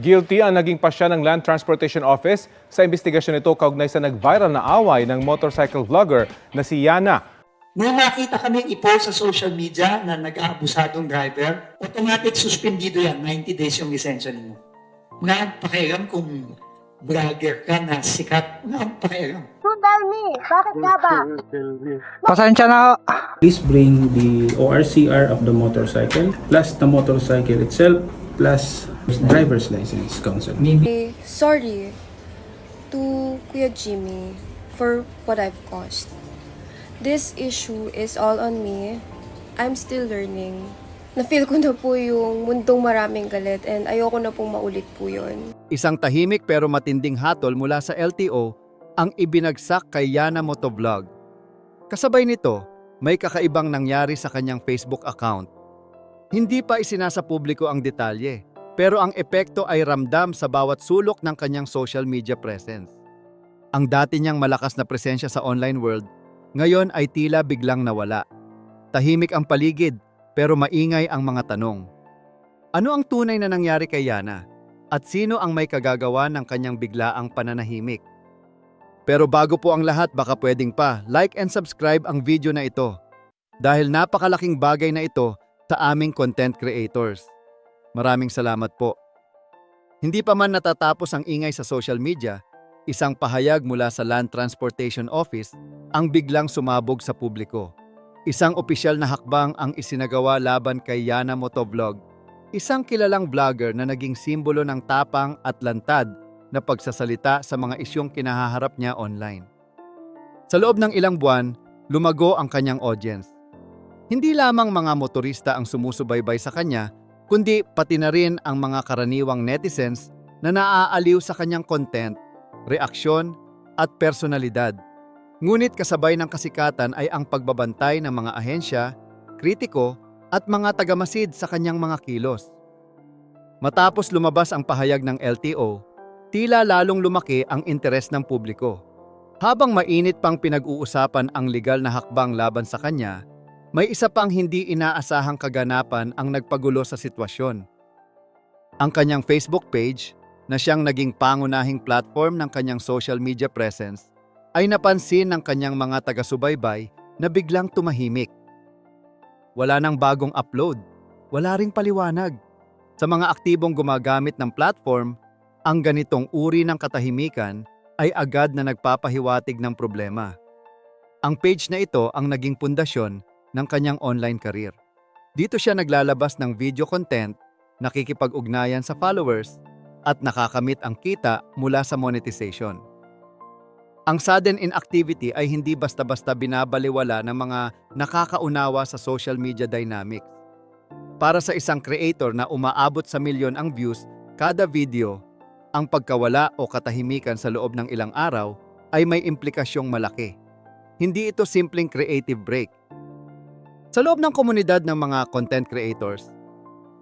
Guilty ang naging pasya ng Land Transportation Office sa investigasyon nito kaugnay sa nag-viral na away ng motorcycle vlogger na si Yana. May nakita kami i-post sa social media na nag-aabusadong driver, automatic suspendido yan, 90 days yung lisensya ninyo. Wala ang pakialam kung vlogger ka na sikat, wala ang pakialam. Me, bakit nga ba? Pasensya na. Please bring the ORCR of the motorcycle plus the motorcycle itself plus driver's license council. Eh, sorry to Kuya Jimmy for what I've caused. This issue is all on me. I'm still learning. Na-feel ko na po yung mundong maraming galit and ayoko na pong maulit po yun. Isang tahimik pero matinding hatol mula sa LTO ang ibinagsak kay Yana Motovlog. Kasabay nito, may kakaibang nangyari sa kanyang Facebook account. Hindi pa isinasa publiko ang detalye, pero ang epekto ay ramdam sa bawat sulok ng kanyang social media presence. Ang dati niyang malakas na presensya sa online world, ngayon ay tila biglang nawala. Tahimik ang paligid, pero maingay ang mga tanong. Ano ang tunay na nangyari kay Yana? At sino ang may kagagawa ng kanyang biglaang pananahimik? Pero bago po ang lahat, baka pwedeng pa like and subscribe ang video na ito. Dahil napakalaking bagay na ito sa aming content creators. Maraming salamat po. Hindi pa man natatapos ang ingay sa social media, isang pahayag mula sa Land Transportation Office ang biglang sumabog sa publiko. Isang opisyal na hakbang ang isinagawa laban kay Yana Motovlog, isang kilalang vlogger na naging simbolo ng tapang at lantad na pagsasalita sa mga isyong kinahaharap niya online. Sa loob ng ilang buwan, lumago ang kanyang audience. Hindi lamang mga motorista ang sumusubaybay sa kanya, kundi pati na rin ang mga karaniwang netizens na naaaliw sa kanyang content, reaksyon at personalidad. Ngunit kasabay ng kasikatan ay ang pagbabantay ng mga ahensya, kritiko at mga tagamasid sa kanyang mga kilos. Matapos lumabas ang pahayag ng LTO, tila lalong lumaki ang interes ng publiko. Habang mainit pang pinag-uusapan ang legal na hakbang laban sa kanya, may isa pang hindi inaasahang kaganapan ang nagpagulo sa sitwasyon. Ang kanyang Facebook page, na siyang naging pangunahing platform ng kanyang social media presence, ay napansin ng kanyang mga taga-subaybay na biglang tumahimik. Wala nang bagong upload, wala ring paliwanag. Sa mga aktibong gumagamit ng platform, ang ganitong uri ng katahimikan ay agad na nagpapahiwatig ng problema. Ang page na ito ang naging pundasyon ng kanyang online career. Dito siya naglalabas ng video content, nakikipag-ugnayan sa followers, at nakakamit ang kita mula sa monetization. Ang sudden inactivity ay hindi basta-basta binabaliwala ng mga nakakaunawa sa social media dynamics. Para sa isang creator na umaabot sa milyon ang views kada video, ang pagkawala o katahimikan sa loob ng ilang araw ay may implikasyong malaki. Hindi ito simpleng creative break. Sa loob ng komunidad ng mga content creators,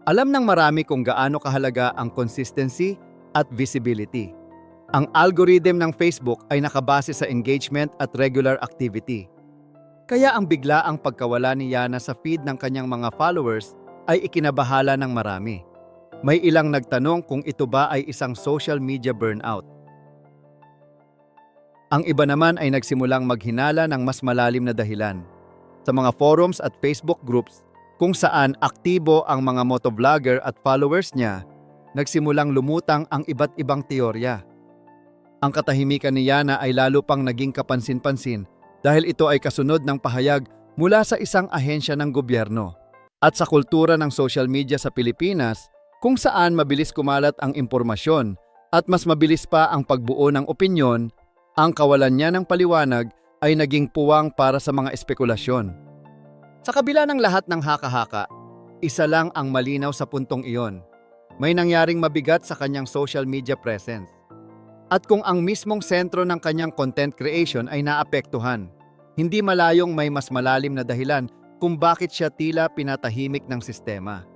alam ng marami kung gaano kahalaga ang consistency at visibility. Ang algorithm ng Facebook ay nakabase sa engagement at regular activity. Kaya ang bigla ang pagkawala ni Yana sa feed ng kanyang mga followers ay ikinabahala ng marami. May ilang nagtanong kung ito ba ay isang social media burnout. Ang iba naman ay nagsimulang maghinala ng mas malalim na dahilan. Sa mga forums at Facebook groups kung saan aktibo ang mga motovlogger at followers niya, nagsimulang lumutang ang iba't ibang teorya. Ang katahimikan ni Yana ay lalo pang naging kapansin-pansin dahil ito ay kasunod ng pahayag mula sa isang ahensya ng gobyerno. At sa kultura ng social media sa Pilipinas, kung saan mabilis kumalat ang impormasyon at mas mabilis pa ang pagbuo ng opinyon, ang kawalan niya ng paliwanag ay naging puwang para sa mga espekulasyon. Sa kabila ng lahat ng haka-haka, isa lang ang malinaw sa puntong iyon. May nangyaring mabigat sa kanyang social media presence. At kung ang mismong sentro ng kanyang content creation ay naapektuhan, hindi malayong may mas malalim na dahilan kung bakit siya tila pinatahimik ng sistema.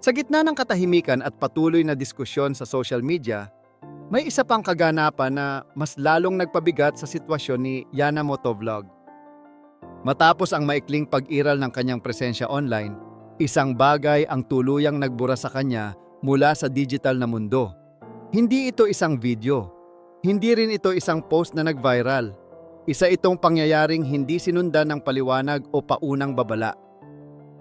Sa gitna ng katahimikan at patuloy na diskusyon sa social media, may isa pang kaganapan na mas lalong nagpabigat sa sitwasyon ni Yana Motovlog. Matapos ang maikling pag-iral ng kanyang presensya online, isang bagay ang tuluyang nagbura sa kanya mula sa digital na mundo. Hindi ito isang video. Hindi rin ito isang post na nag-viral. Isa itong pangyayaring hindi sinundan ng paliwanag o paunang babala.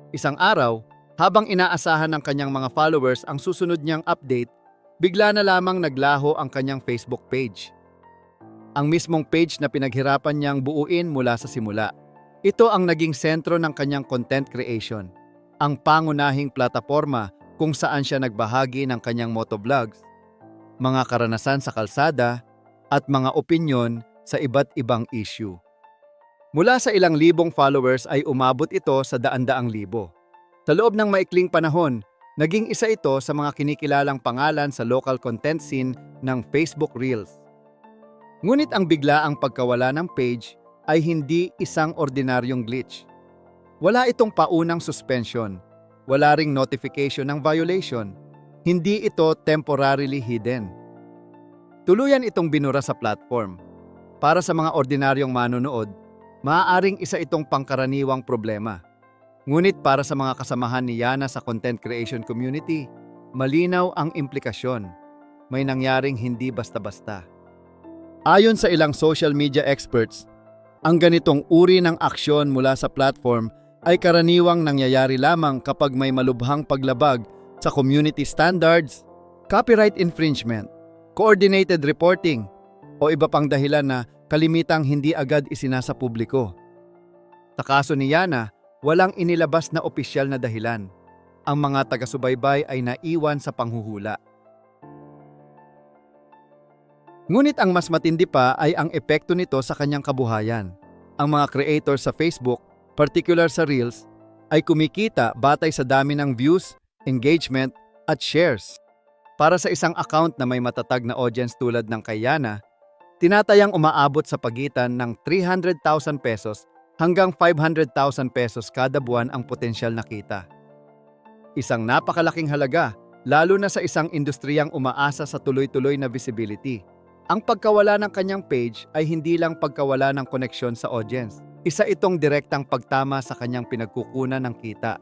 Isang araw, habang inaasahan ng kanyang mga followers ang susunod niyang update, bigla na lamang naglaho ang kanyang Facebook page. Ang mismong page na pinaghirapan niyang buuin mula sa simula. Ito ang naging sentro ng kanyang content creation. Ang pangunahing plataforma kung saan siya nagbahagi ng kanyang motovlogs, mga karanasan sa kalsada, at mga opinyon sa iba't ibang issue. Mula sa ilang libong followers ay umabot ito sa daan-daang libo. Sa loob ng maikling panahon, naging isa ito sa mga kinikilalang pangalan sa local content scene ng Facebook Reels. Ngunit ang biglaang pagkawala ng page ay hindi isang ordinaryong glitch. Wala itong paunang suspension, wala ring notification ng violation, hindi ito temporarily hidden. Tuluyan itong binura sa platform. Para sa mga ordinaryong manonood, maaaring isa itong pangkaraniwang problema. Ngunit para sa mga kasamahan ni Yana sa content creation community, malinaw ang implikasyon. May nangyaring hindi basta-basta. Ayon sa ilang social media experts, ang ganitong uri ng aksyon mula sa platform ay karaniwang nangyayari lamang kapag may malubhang paglabag sa community standards, copyright infringement, coordinated reporting, o iba pang dahilan na kalimitang hindi agad isinasa publiko. Sa kaso ni Yana, walang inilabas na opisyal na dahilan. Ang mga taga-subaybay ay naiwan sa panghuhula. Ngunit ang mas matindi pa ay ang epekto nito sa kanyang kabuhayan. Ang mga creators sa Facebook, particular sa Reels, ay kumikita batay sa dami ng views, engagement, at shares. Para sa isang account na may matatag na audience tulad ng Kayana, tinatayang umaabot sa pagitan ng 300,000 pesos hanggang 500,000 pesos kada buwan ang potensyal na kita. Isang napakalaking halaga, lalo na sa isang industriyang umaasa sa tuloy-tuloy na visibility. Ang pagkawala ng kanyang page ay hindi lang pagkawala ng koneksyon sa audience. Isa itong direktang pagtama sa kanyang pinagkukunan ng kita.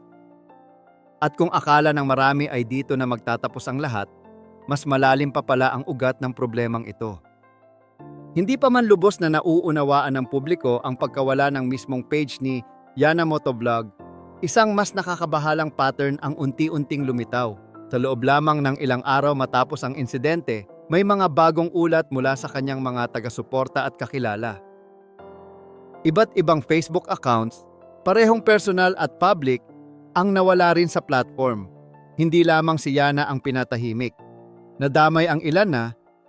At kung akala ng marami ay dito na magtatapos ang lahat, mas malalim pa pala ang ugat ng problemang ito. Hindi pa man lubos na nauunawaan ng publiko ang pagkawala ng mismong page ni Yana Motovlog, isang mas nakakabahalang pattern ang unti-unting lumitaw. Sa loob lamang ng ilang araw matapos ang insidente, may mga bagong ulat mula sa kanyang mga taga-suporta at kakilala. Iba't ibang Facebook accounts, parehong personal at public, ang nawala rin sa platform. Hindi lamang si Yana ang pinatahimik. Nadamay ang ilan na,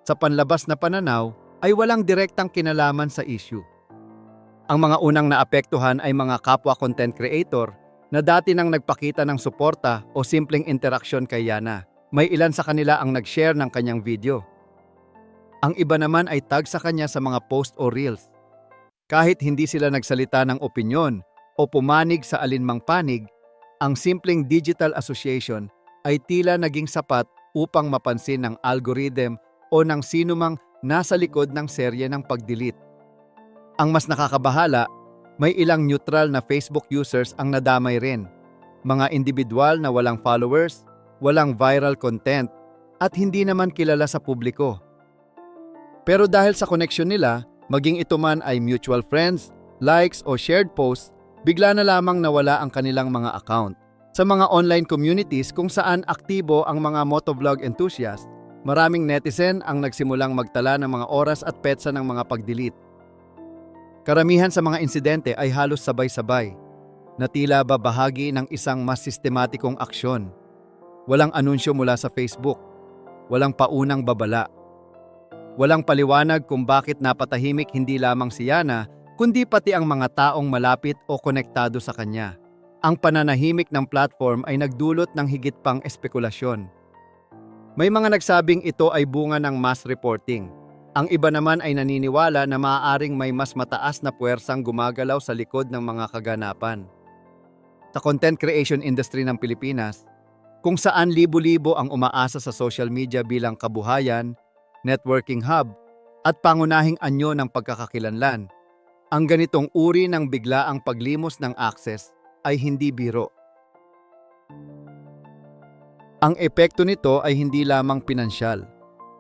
sa panlabas na pananaw, ay walang direktang kinalaman sa issue. Ang mga unang naapektuhan ay mga kapwa content creator na dati nang nagpakita ng suporta o simpleng interaksyon kay Yana. May ilan sa kanila ang nag-share ng kanyang video. Ang iba naman ay tag sa kanya sa mga post o reels. Kahit hindi sila nagsalita ng opinyon o pumanig sa alinmang panig, ang simpleng digital association ay tila naging sapat upang mapansin ng algorithm o ng sinumang nasa likod ng serye ng pag-delete. Ang mas nakakabahala, may ilang neutral na Facebook users ang nadamay rin. Mga individual na walang followers, walang viral content, at hindi naman kilala sa publiko. Pero dahil sa connection nila, maging ito man ay mutual friends, likes o shared posts, bigla na lamang nawala ang kanilang mga account. Sa mga online communities kung saan aktibo ang mga motovlog enthusiasts, maraming netizen ang nagsimulang magtala ng mga oras at petsa ng mga pag-delete. Karamihan sa mga insidente ay halos sabay-sabay, na tila ba bahagi ng isang mas sistematikong aksyon. Walang anunsyo mula sa Facebook, walang paunang babala, Walang paliwanag kung bakit napatahimik hindi lamang si Yana, kundi pati ang mga taong malapit o konektado sa kanya. Ang pananahimik ng platform ay nagdulot ng higit pang espekulasyon. May mga nagsabing ito ay bunga ng mass reporting. Ang iba naman ay naniniwala na maaaring may mas mataas na puwersang gumagalaw sa likod ng mga kaganapan. Sa content creation industry ng Pilipinas, kung saan libo-libo ang umaasa sa social media bilang kabuhayan, networking hub, at pangunahing anyo ng pagkakakilanlan. Ang ganitong uri ng biglaang paglimos ng access ay hindi biro. Ang epekto nito ay hindi lamang pinansyal.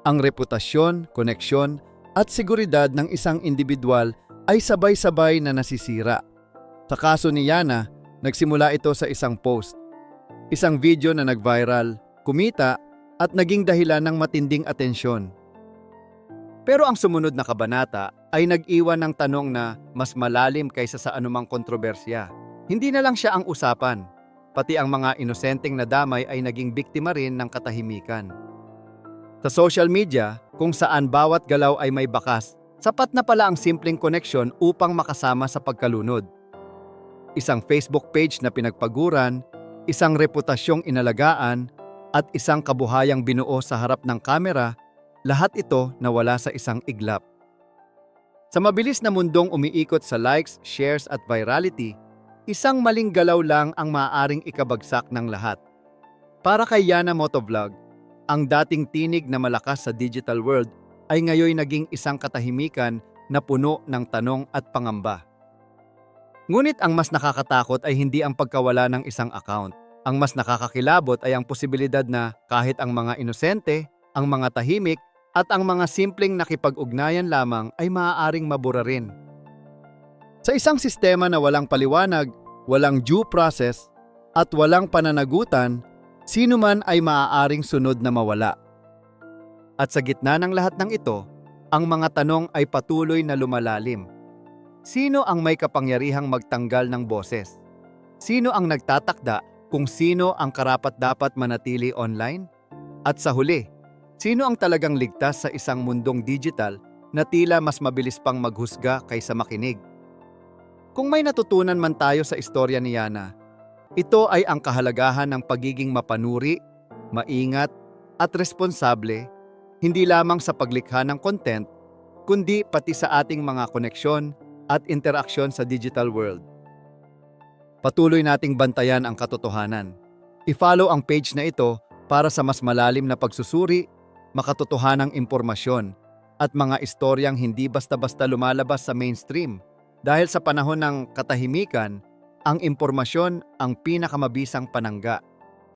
Ang reputasyon, koneksyon, at seguridad ng isang individual ay sabay-sabay na nasisira. Sa kaso ni Yana, nagsimula ito sa isang post. Isang video na nag-viral, kumita, at naging dahilan ng matinding atensyon. Pero ang sumunod na kabanata ay nag-iwan ng tanong na mas malalim kaysa sa anumang kontrobersya. Hindi na lang siya ang usapan, pati ang mga inosenteng nadamay ay naging biktima rin ng katahimikan. Sa social media, kung saan bawat galaw ay may bakas, sapat na pala ang simpleng koneksyon upang makasama sa pagkalunod. Isang Facebook page na pinagpaguran, isang reputasyong inalagaan, at isang kabuhayang binuo sa harap ng kamera, lahat ito nawala sa isang iglap. Sa mabilis na mundong umiikot sa likes, shares at virality, isang maling galaw lang ang maaaring ikabagsak ng lahat. Para kay Yana Motovlog, ang dating tinig na malakas sa digital world ay ngayon naging isang katahimikan na puno ng tanong at pangamba. Ngunit ang mas nakakatakot ay hindi ang pagkawala ng isang account. Ang mas nakakakilabot ay ang posibilidad na kahit ang mga inosente, ang mga tahimik, at ang mga simpleng nakipag-ugnayan lamang ay maaaring mabura rin. Sa isang sistema na walang paliwanag, walang due process, at walang pananagutan, sino man ay maaaring sunod na mawala. At sa gitna ng lahat ng ito, ang mga tanong ay patuloy na lumalalim. Sino ang may kapangyarihang magtanggal ng boses? Sino ang nagtatakda kung sino ang karapat-dapat manatili online? At sa huli, sino ang talagang ligtas sa isang mundong digital na tila mas mabilis pang maghusga kaysa makinig? Kung may natutunan man tayo sa istorya ni Yana, ito ay ang kahalagahan ng pagiging mapanuri, maingat, at responsable, hindi lamang sa paglikha ng content, kundi pati sa ating mga koneksyon at interaksyon sa digital world. Patuloy nating bantayan ang katotohanan. I-follow ang page na ito para sa mas malalim na pagsusuri, makatotohanang impormasyon, at mga istoryang hindi basta-basta lumalabas sa mainstream. Dahil sa panahon ng katahimikan, ang impormasyon ang pinakamabisang panangga.